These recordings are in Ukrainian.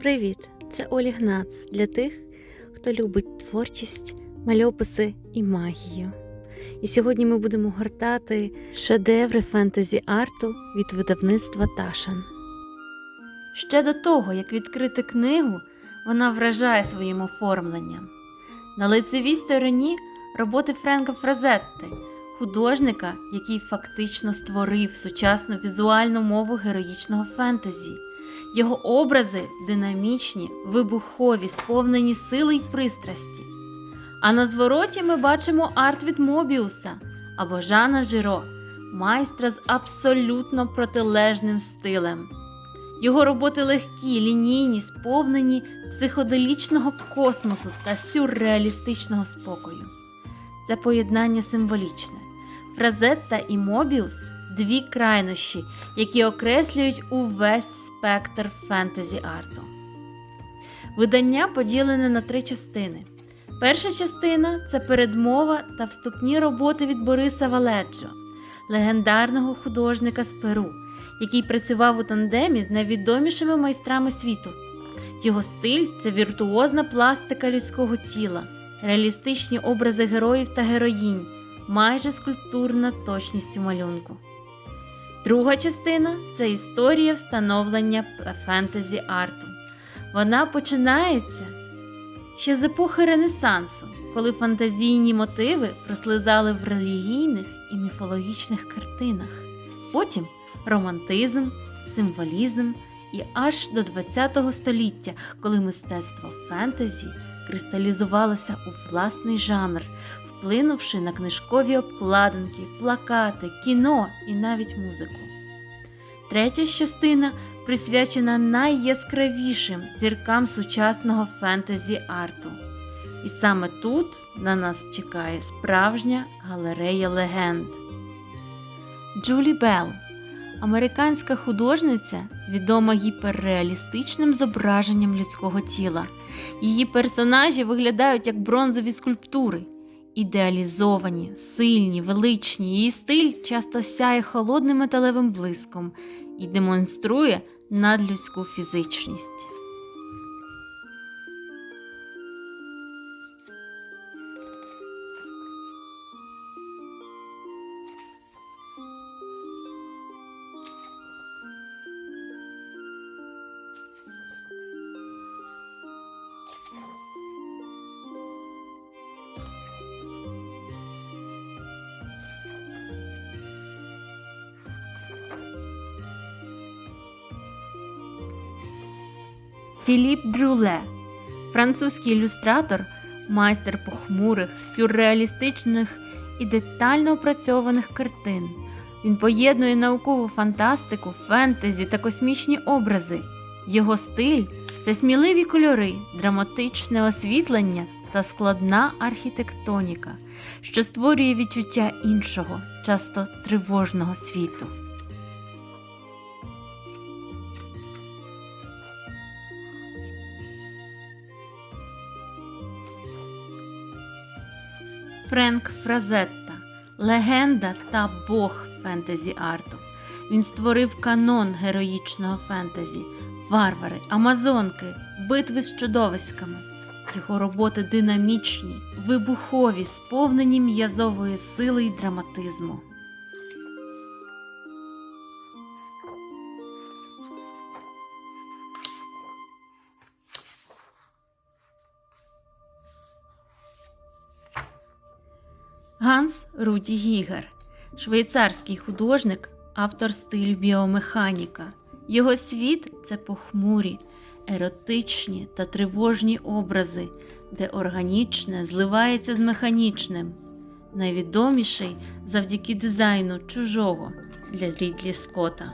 Привіт! Це Олі Гнац для тих, хто любить творчість, мальописи і магію. І сьогодні ми будемо гортати шедеври фентезі арту від видавництва Ташан. Ще до того, як відкрити книгу, вона вражає своїм оформленням. На лицевій стороні роботи Френка Фразетти, художника, який фактично створив сучасну візуальну мову героїчного фентезі. Його образи динамічні, вибухові, сповнені сили й пристрасті. А на звороті ми бачимо арт від Мобіуса або Жана Жиро, майстра з абсолютно протилежним стилем. Його роботи легкі, лінійні, сповнені психоделічного космосу та сюрреалістичного спокою. Це поєднання символічне. Фразетта і Мобіус дві крайнощі, які окреслюють увесь спектр фентезі арту. Видання поділене на три частини. Перша частина це передмова та вступні роботи від Бориса Валеджо, легендарного художника з Перу, який працював у тандемі з найвідомішими майстрами світу. Його стиль це віртуозна пластика людського тіла, реалістичні образи героїв та героїнь, майже скульптурна точність у малюнку. Друга частина це історія встановлення фентезі арту. Вона починається ще з епохи Ренесансу, коли фантазійні мотиви прослизали в релігійних і міфологічних картинах. Потім романтизм, символізм і аж до ХХ століття, коли мистецтво фентезі кристалізувалося у власний жанр, вплинувши на книжкові обкладинки, плакати, кіно і навіть музику. Третя частина присвячена найяскравішим зіркам сучасного фентезі арту. І саме тут на нас чекає справжня галерея легенд. Джулі Белл американська художниця, відома гіперреалістичним зображенням людського тіла. Її персонажі виглядають як бронзові скульптури, ідеалізовані, сильні, величні. Її стиль часто сяє холодним металевим блиском і демонструє надлюдську фізичність. Філіп Дрюле, французький ілюстратор, майстер похмурих, сюрреалістичних і детально опрацьованих картин. Він поєднує наукову фантастику, фентезі та космічні образи. Його стиль це сміливі кольори, драматичне освітлення та складна архітектоніка, що створює відчуття іншого, часто тривожного світу. Френк Фразетта легенда та бог фентезі арту. Він створив канон героїчного фентезі, варвари, амазонки, битви з чудовиськами. Його роботи динамічні, вибухові, сповнені м'язової сили й драматизму. Ганс Руді Гігер, швейцарський художник, автор стилю біомеханіка. Його світ це похмурі, еротичні та тривожні образи, де органічне зливається з механічним. Найвідоміший завдяки дизайну чужого для Рідлі Скотта.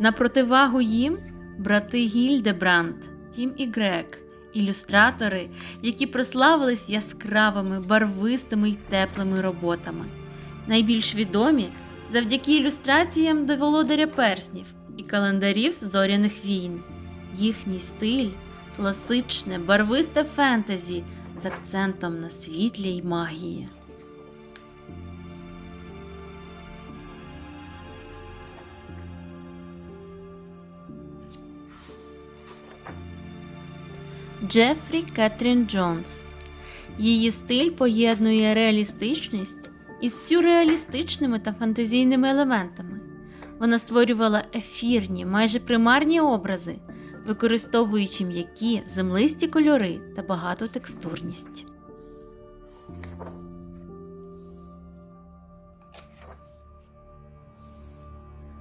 На противагу їм брати Гільдебранд, Тім і Грек, ілюстратори, які прославились яскравими, барвистими й теплими роботами. Найбільш відомі завдяки ілюстраціям до володаря перснів і календарів зоряних війн. Їхній стиль класичне, барвисте фентезі з акцентом на світлі й магії. Джефрі Кетрін Джонс. Її стиль поєднує реалістичність із сюрреалістичними та фантазійними елементами. Вона створювала ефірні, майже примарні образи, використовуючи м'які землисті кольори та багату текстурність.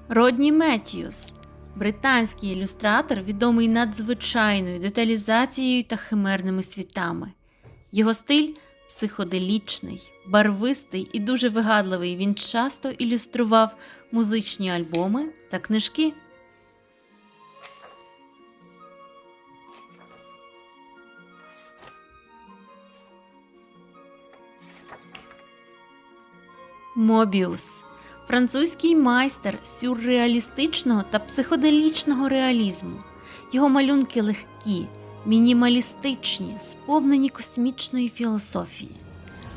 Родні Меттьюс британський ілюстратор, відомий надзвичайною деталізацією та химерними світами. Його стиль психоделічний, барвистий і дуже вигадливий. Він часто ілюстрував музичні альбоми та книжки. Мобіус французький майстер сюрреалістичного та психоделічного реалізму. Його малюнки легкі, мінімалістичні, сповнені космічної філософії.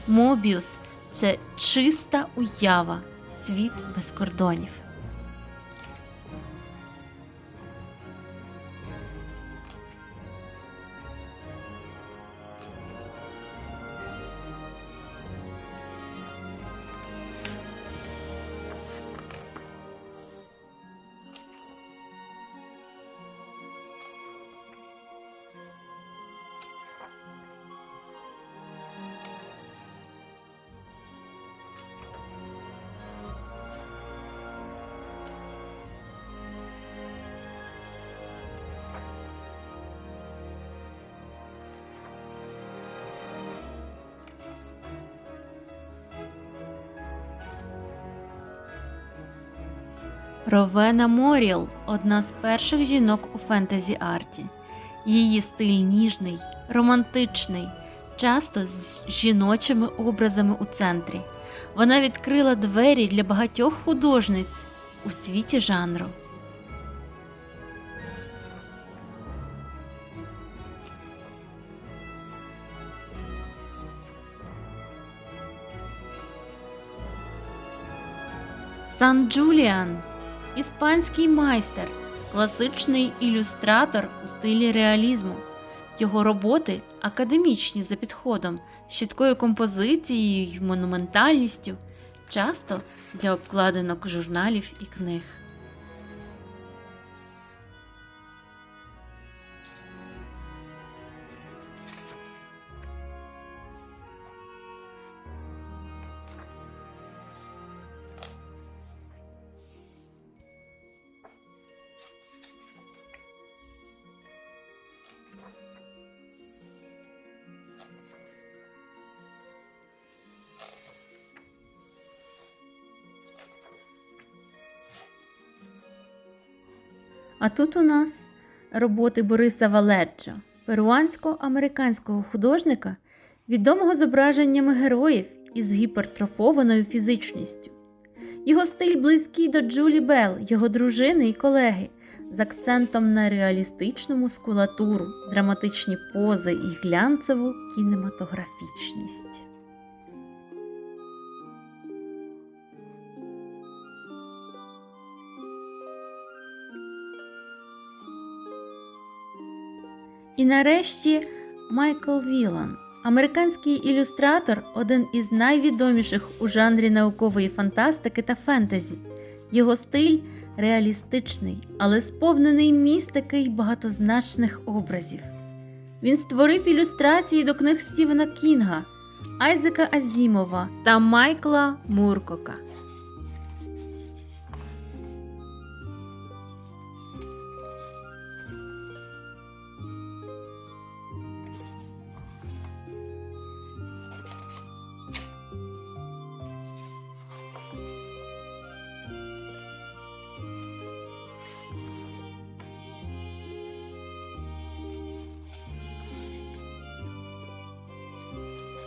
Мобіус це чиста уява, світ без кордонів. Ровена Моріл одна з перших жінок у фентезі арті. Її стиль ніжний, романтичний, часто з жіночими образами у центрі. Вона відкрила двері для багатьох художниць у світі жанру. Сан Джуліан іспанський майстер, класичний ілюстратор у стилі реалізму. Його роботи академічні за підходом, з композицією й монументальністю, часто для обкладинок журналів і книг. А тут у нас роботи Бориса Валеджо, перуансько-американського художника, відомого зображеннями героїв із гіпертрофованою фізичністю. Його стиль близький до Джулі Белл, його дружини і колеги, з акцентом на реалістичну мускулатуру, драматичні пози і глянцеву кінематографічність. І нарешті Майкл Вілан, американський ілюстратор, один із найвідоміших у жанрі наукової фантастики та фентезі. Його стиль реалістичний, але сповнений містики й багатозначних образів. Він створив ілюстрації до книг Стівена Кінга, Айзека Азімова та Майкла Муркока.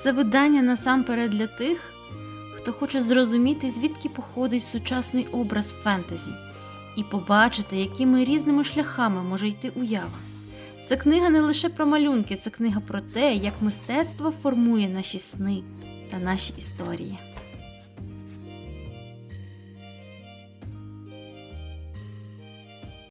Це видання насамперед для тих, хто хоче зрозуміти, звідки походить сучасний образ фентезі, і побачити, якими різними шляхами може йти уява. Це книга не лише про малюнки, це книга про те, як мистецтво формує наші сни та наші історії.